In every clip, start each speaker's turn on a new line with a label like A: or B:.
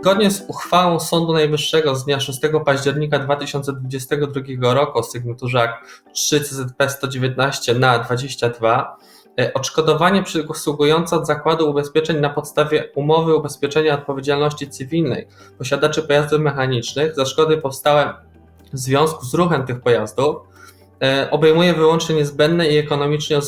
A: Zgodnie z uchwałą Sądu Najwyższego z dnia 6 października 2022 roku o sygnaturze akt 3 CZP 119 na 22 e, odszkodowanie przysługujące od Zakładu Ubezpieczeń na podstawie umowy ubezpieczenia odpowiedzialności cywilnej posiadaczy pojazdów mechanicznych za szkody powstałe w związku z ruchem tych pojazdów e, obejmuje wyłącznie niezbędne i ekonomicznie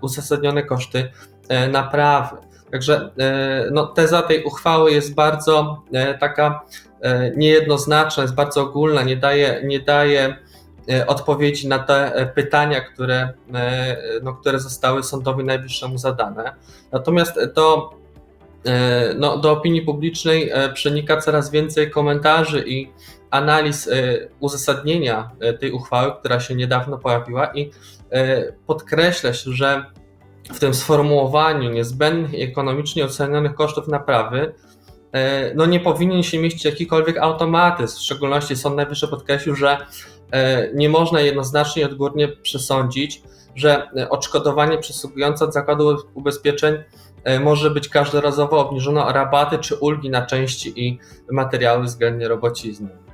A: uzasadnione, koszty e, naprawy. Także e, no, teza tej uchwały jest bardzo e, taka e, niejednoznaczna, jest bardzo ogólna, nie daje, nie daje odpowiedzi na te pytania, które, no, które zostały Sądowi Najwyższemu zadane. Natomiast do, no, do opinii publicznej przenika coraz więcej komentarzy i analiz uzasadnienia tej uchwały, która się niedawno pojawiła i podkreśla się, że w tym sformułowaniu niezbędnych i ekonomicznie ocenionych kosztów naprawy e, no nie powinien się mieścić jakikolwiek automatyzm. W szczególności Sąd Najwyższy podkreślił, że e, nie można jednoznacznie i odgórnie przesądzić, że e, odszkodowanie przysługujące od zakładu ubezpieczeń może być każdorazowo obniżone o rabaty czy ulgi na części i materiały względnie robocizny.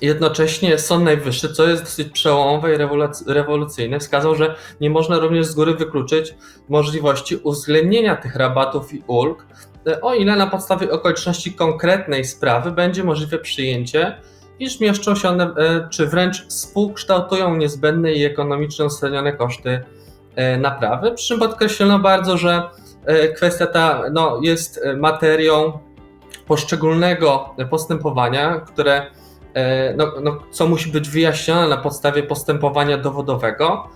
A: Jednocześnie Sąd Najwyższy, co jest dosyć przełomowe i rewoluc- rewolucyjne, wskazał, że nie można również z góry wykluczyć możliwości uwzględnienia tych rabatów i ulg, e, o ile na podstawie okoliczności konkretnej sprawy będzie możliwe przyjęcie, iż mieszczą się one, e, czy wręcz współkształtują niezbędne i ekonomicznie uzasadnione koszty e, naprawy. Przy czym podkreślono bardzo, że kwestia ta no, jest materią poszczególnego postępowania, które no, no, co musi być wyjaśnione na podstawie postępowania dowodowego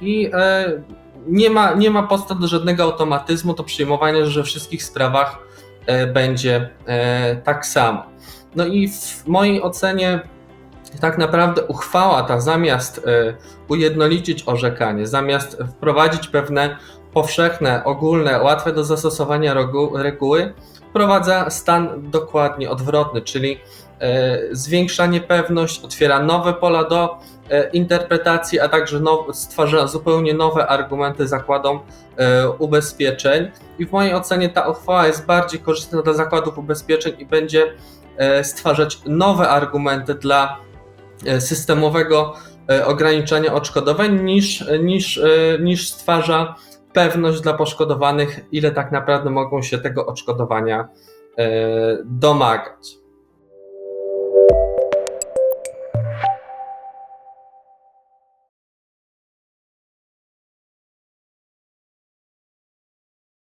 A: i e, nie ma, nie ma podstaw do żadnego automatyzmu, to przyjmowanie, że we wszystkich sprawach e, będzie e, tak samo. No i w mojej ocenie tak naprawdę uchwała ta zamiast e, ujednolicić orzekanie, zamiast wprowadzić pewne powszechne, ogólne, łatwe do zastosowania regu- reguły, wprowadza stan dokładnie odwrotny, czyli e, zwiększa niepewność, otwiera nowe pola do e, interpretacji, a także now, stwarza zupełnie nowe argumenty zakładom ubezpieczeń. I w mojej ocenie ta uchwała jest bardziej korzystna dla zakładów ubezpieczeń i będzie stwarzać nowe argumenty dla systemowego e, ograniczenia odszkodowań niż, niż, e, niż stwarza pewność dla poszkodowanych, ile tak naprawdę mogą się tego odszkodowania e, domagać.